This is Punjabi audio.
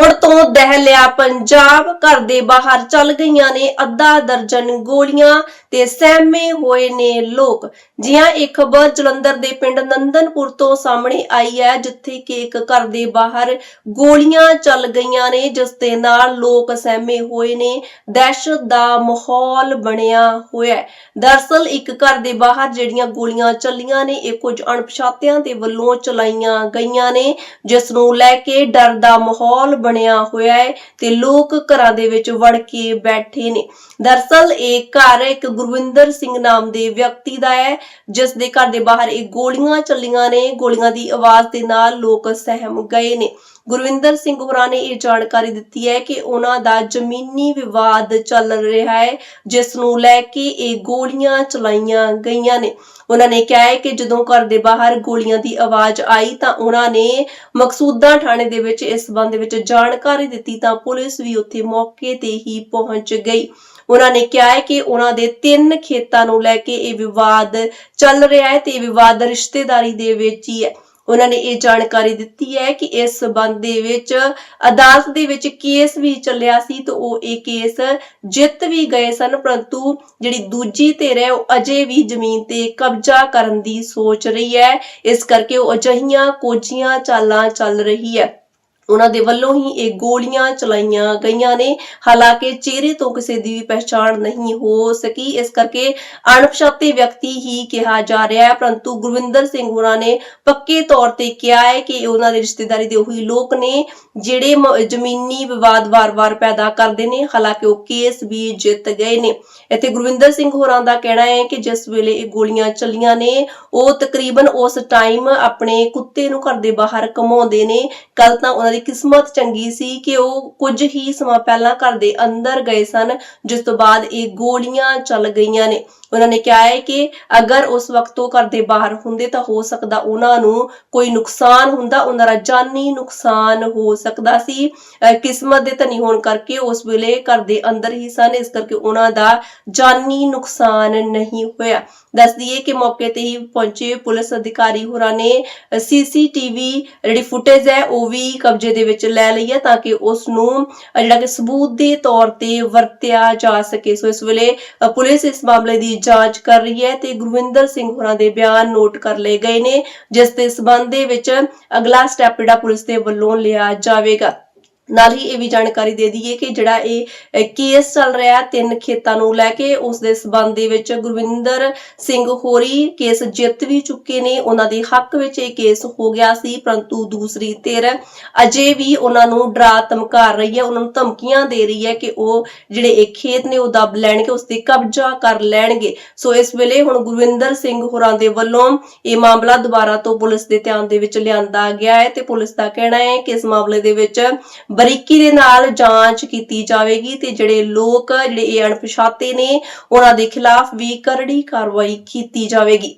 ওর ਤੋਂ ਦਹਿਲਿਆ ਪੰਜਾਬ। ਘਰ ਦੇ ਬਾਹਰ ਚੱਲ ਗਈਆਂ ਨੇ ਅੱਧਾ ਦਰਜਨ ਗੋਲੀਆਂ ਤੇ ਸਹਿਮੇ ਹੋਏ ਨੇ ਲੋਕ। ਜਿਹਾਂ ਇੱਕ ਖਬਰ ਜਲੰਧਰ ਦੇ ਪਿੰਡ ਨੰਦਨਪੁਰ ਤੋਂ ਸਾਹਮਣੇ ਆਈ ਹੈ, ਜਿੱਥੇ ਕਿ ਇੱਕ ਘਰ ਦੇ ਬਾਹਰ ਗੋਲੀਆਂ ਚੱਲ ਗਈਆਂ ਨੇ, ਜਿਸ ਦੇ ਨਾਲ ਲੋਕ ਸਹਿਮੇ ਹੋਏ ਨੇ। ਦਹਿਸ਼ਤ ਦਾ ਮਾਹੌਲ ਬਣਿਆ ਹੋਇਆ ਹੈ। ਦਰਸਲ ਇੱਕ ਘਰ ਦੇ ਬਾਹਰ ਜਿਹੜੀਆਂ ਗੋਲੀਆਂ ਚੱਲੀਆਂ ਨੇ, ਇਹ ਕੁਝ ਅਣਪਛਾਤਿਆਂ ਦੇ ਵੱਲੋਂ ਚਲਾਈਆਂ ਗਈਆਂ ਨੇ, ਜਿਸ ਨੂੰ ਲੈ ਕੇ ਡਰ ਦਾ ਮਾਹੌਲ ਬਣਿਆ ਹੋਇਆ ਹੈ ਤੇ ਲੋਕ ਘਰਾਂ ਦੇ ਵਿੱਚ ਵੜ ਕੇ ਬੈਠੇ ਨੇ। ਦਰਸਲ ਇਹ ਘਰ ਇੱਕ ਗੁਰਵਿੰਦਰ ਸਿੰਘ ਨਾਮ ਦੇ ਵਿਅਕਤੀ ਦਾ ਹੈ, ਜਿਸ ਦੇ ਘਰ ਦੇ ਬਾਹਰ ਇਹ ਗੋਲੀਆਂ ਚੱਲੀਆਂ ਨੇ। ਗੋਲੀਆਂ ਦੀ ਆਵਾਜ਼ ਦੇ ਨਾਲ ਲੋਕ ਸਹਿਮ ਗਏ ਨੇ। ਗੁਰਵਿੰਦਰ ਸਿੰਘ ਹੋਰਾਂ ਨੇ ਇਹ ਜਾਣਕਾਰੀ ਦਿੱਤੀ ਹੈ ਕਿ ਉਹਨਾਂ ਦਾ ਜ਼ਮੀਨੀ ਵਿਵਾਦ ਚੱਲ ਰਿਹਾ ਹੈ, ਜਿਸ ਨੂੰ ਲੈ ਕੇ ਇਹ ਗੋਲੀਆਂ ਚਲਾਈਆਂ ਗਈਆਂ ਨੇ। ਉਹਨਾਂ ਨੇ ਕਿਹਾ ਹੈ ਕਿ ਜਦੋਂ ਘਰ ਦੇ ਬਾਹਰ ਗੋਲੀਆਂ ਦੀ ਆਵਾਜ਼ ਆਈ ਤਾਂ ਉਹਨਾਂ ਨੇ ਮਕਸੂਦਾ ਥਾਣੇ ਦੇ ਵਿੱਚ ਇਸ ਸੰਬੰਧ ਵਿੱਚ ਜਾਣਕਾਰੀ ਦਿੱਤੀ ਤਾਂ ਪੁਲਿਸ ਵੀ ਉੱਥੇ ਮੌਕੇ ਤੇ ਹੀ ਪਹੁੰਚ ਗਈ। ਉਹਨਾਂ ਨੇ ਕਿਹਾ ਹੈ ਕਿ ਉਹਨਾਂ ਦੇ ਤਿੰਨ ਖੇਤਾਂ ਨੂੰ ਲੈ ਕੇ ਇਹ ਵਿਵਾਦ ਚੱਲ ਰਿਹਾ ਹੈ ਤੇ ਇਹ ਵਿਵਾਦ ਰਿਸ਼ਤੇਦਾਰੀ ਦੇ ਵਿੱਚ ਹੀ ਹੈ। ਉਹਨਾਂ ਨੇ ਇਹ ਜਾਣਕਾਰੀ ਦਿੱਤੀ ਹੈ ਕਿ ਇਸ ਸਬੰਧ ਦੇ ਵਿੱਚ ਅਦਾਲਤ ਦੇ ਵਿੱਚ ਕੇਸ ਵੀ ਚੱਲਿਆ ਸੀ ਤੇ ਉਹ ਇਹ ਕੇਸ ਜਿੱਤ ਵੀ ਗਏ ਸਨ, ਪਰੰਤੂ ਜਿਹੜੀ ਦੂਜੀ ਧਿਰ ਹੈ ਉਹ ਅਜੇ ਵੀ ਜ਼ਮੀਨ ਤੇ ਕਬਜ਼ਾ ਕਰਨ ਦੀ ਸੋਚ ਰਹੀ ਹੈ। ਇਸ ਕਰਕੇ ਉਹ ਅਜਿਹੀਆਂ ਕੋਝੀਆਂ ਚਾਲਾਂ ਚੱਲ ਰਹੀ ਹੈ। ਉਹਨਾਂ ਦੇ ਵੱਲੋਂ ਹੀ ਇਹ ਗੋਲੀਆਂ ਚਲਾਈਆਂ ਗਈਆਂ ਨੇ। ਹਾਲਾਂਕਿ ਚਿਹਰੇ ਤੋਂ ਕਿਸੇ ਦੀ ਵੀ ਪਛਾਣ ਨਹੀਂ ਹੋ ਸਕੀ। ਇਸ ਕਰਕੇ ਅਣਪਛਾਤੇ ਵਿਅਕਤੀ ਹੀ ਕਿਹਾ ਜਾ ਰਿਹਾ ਹੈ। ਪਰੰਤੂ ਗੁਰਵਿੰਦਰ ਸਿੰਘ ਹੋਰਾਂ ਨੇ ਪੱਕੇ ਤੌਰ ਤੇ ਕਿਹਾ ਹੈ ਕਿ ਉਹਨਾਂ ਦੇ ਰਿਸ਼ਤੇਦਾਰੀ ਦੇ ਉਹੀ ਲੋਕ ਨੇ, ਜਿਹੜੇ ਜ਼ਮੀਨੀ ਵਿਵਾਦ ਵਾਰ-ਵਾਰ ਪੈਦਾ ਕਰਦੇ ਨੇ। ਹਾਲਾਂਕਿ ਉਹ ਕੇਸ ਵੀ ਜਿੱਤ ਗਏ ਨੇ। ਇੱਥੇ ਗੁਰਵਿੰਦਰ ਸਿੰਘ ਹੋਰਾਂ ਦਾ ਕਹਿਣਾ ਹੈ ਕਿ ਜਿਸ ਵੇਲੇ ਇਹ ਗੋਲੀਆਂ ਚੱਲੀਆਂ ਨੇ, ਉਹ ਤਕਰੀਬਨ ਉਸ ਟਾਈਮ ਆਪਣੇ ਕੁੱਤੇ ਨੂੰ ਘਰ ਦੇ ਬਾਹਰ ਕਮਾਉਂਦੇ ਨੇ। ਕੱਲ ਤਾਂ ਉਹਨਾਂ ਦੀ ਕਿਸਮਤ ਚੰਗੀ ਸੀ ਕਿ ਉਹ ਕੁਝ ਹੀ ਸਮਾਂ ਪਹਿਲਾਂ ਘਰ ਦੇ ਅੰਦਰ ਗਏ ਸਨ, ਜਿਸ ਤੋਂ ਬਾਅਦ ਇਹ ਗੋਲੀਆਂ ਚੱਲ ਗਈਆਂ ਨੇ। ਉਹਨਾਂ ਨੇ ਕਿਹਾ ਹੈ ਕਿ ਅਗਰ ਉਸ ਵਕਤ ਉਹ ਘਰ ਦੇ ਬਾਹਰ ਹੁੰਦੇ ਤਾਂ ਹੋ ਸਕਦਾ ਉਹਨਾਂ ਨੂੰ ਕੋਈ ਨੁਕਸਾਨ ਹੁੰਦਾ, ਉਹਨਾਂ ਦਾ ਜਾਨੀ ਨੁਕਸਾਨ ਹੋ ਸਕਦਾ ਸੀ। ਕਿਸਮਤ ਦੇ ਧਨੀ ਹੋਣ ਕਰਕੇ ਉਸ ਵੇਲੇ ਘਰ ਦੇ ਅੰਦਰ ਹੀ ਸਨ, ਇਸ ਕਰਕੇ ਉਹਨਾਂ ਦਾ ਜਾਨੀ ਨੁਕਸਾਨ ਨਹੀਂ ਹੋਇਆ। ਦੱਸ ਦਈਏ ਕਿ ਮੌਕੇ ਤੇ ਹੀ ਪਹੁੰਚੇ ਪੁਲਿਸ ਅਧਿਕਾਰੀ ਹੋਰਾਂ ਨੇ ਸੀਸੀਟੀਵੀ ਜਿਹੜੀ ਫੁਟੇਜ ਹੈ, ਉਹ ਵੀ ਕਬਜ਼ੇ ਦੇ ਵਿੱਚ ਲੈ ਲਈ ਹੈ ਤਾਂ ਕਿ ਉਸ ਨੂੰ ਜਿਹੜਾ ਕਿ ਸਬੂਤ ਦੇ ਤੌਰ ਤੇ ਵਰਤਿਆ ਜਾ ਸਕੇ। ਸੋ ਇਸ ਵੇਲੇ ਪੁਲਿਸ ਇਸ ਮਾਮਲੇ ਦੀ ਜਾਂਚ ਕਰ ਰਹੀ ਹੈ ਤੇ ਗੁਰਵਿੰਦਰ ਸਿੰਘ ਹੋਰਾਂ ਦੇ ਬਿਆਨ ਨੋਟ ਕਰ ਲਏ ਗਏ ਨੇ, ਜਿਸ ਦੇ ਸਬੰਧ ਦੇ ਵਿੱਚ ਅਗਲਾ ਸਟੈਪ ਜਿਹੜਾ ਪੁਲਿਸ ਦੇ ਵੱਲੋਂ ਲਿਆ ਜਾਵੇਗਾ। ਨਾਲ ਹੀ ਇਹ ਵੀ ਜਾਣਕਾਰੀ ਦੇ ਦਈਏ ਕਿ ਜਿਹੜਾ ਇਹ ਕੇਸ ਚੱਲ ਰਿਹਾ ਤਿੰਨ ਖੇਤਾਂ ਨੂੰ ਲੈ ਕੇ, ਉਸ ਦੇ ਸਬੰਧ ਦੇ ਵਿੱਚ ਗੁਰਵਿੰਦਰ ਸਿੰਘ ਹੋਰੀ ਕੇਸ ਜਿੱਤ ਵੀ ਚੁੱਕੇ ਨੇ, ਉਹਨਾਂ ਦੇ ਹੱਕ ਵਿੱਚ ਇਹ ਕੇਸ ਹੋ ਗਿਆ ਸੀ, ਪਰੰਤੂ ਦੂਸਰੀ ਧਿਰ ਅਜੇ ਵੀ ਉਹਨਾਂ ਨੂੰ ਡਰਾ ਧਮਕਾ ਰਹੀ ਹੈ, ਉਹਨਾਂ ਨੂੰ ਧਮਕੀਆਂ ਦੇ ਰਹੀ ਹੈ ਕਿ ਉਹ ਜਿਹੜੇ ਇਹ ਖੇਤ ਨੇ, ਉਹ ਦੱਬ ਲੈਣਗੇ, ਉਸ ਤੇ ਕਬਜ਼ਾ ਕਰ ਲੈਣਗੇ। ਸੋ ਇਸ ਵੇਲੇ ਹੁਣ ਗੁਰਵਿੰਦਰ ਸਿੰਘ ਹੋਰਾਂ ਦੇ ਵੱਲੋਂ ਇਹ ਮਾਮਲਾ ਦੁਬਾਰਾ ਤੋਂ ਪੁਲਿਸ ਦੇ ਧਿਆਨ ਦੇ ਵਿੱਚ ਲਿਆਂਦਾ ਗਿਆ ਹੈ ਤੇ ਪੁਲਿਸ ਦਾ ਕਹਿਣਾ ਹੈ ਕਿ ਇਸ ਮਾਮਲੇ ਦੇ ਵਿੱਚ ਬਰੀਕੀ ਦੇ ਨਾਲ ਜਾਂਚ ਕੀਤੀ ਜਾਵੇਗੀ ਤੇ ਜਿਹੜੇ ਲੋਕ, ਜਿਹੜੇ ਇਹ ਅਣਪਛਾਤੇ ਨੇ, ਉਹਨਾਂ ਦੇ ਖਿਲਾਫ ਵੀ ਕਰੜੀ ਕਾਰਵਾਈ ਕੀਤੀ ਜਾਵੇਗੀ।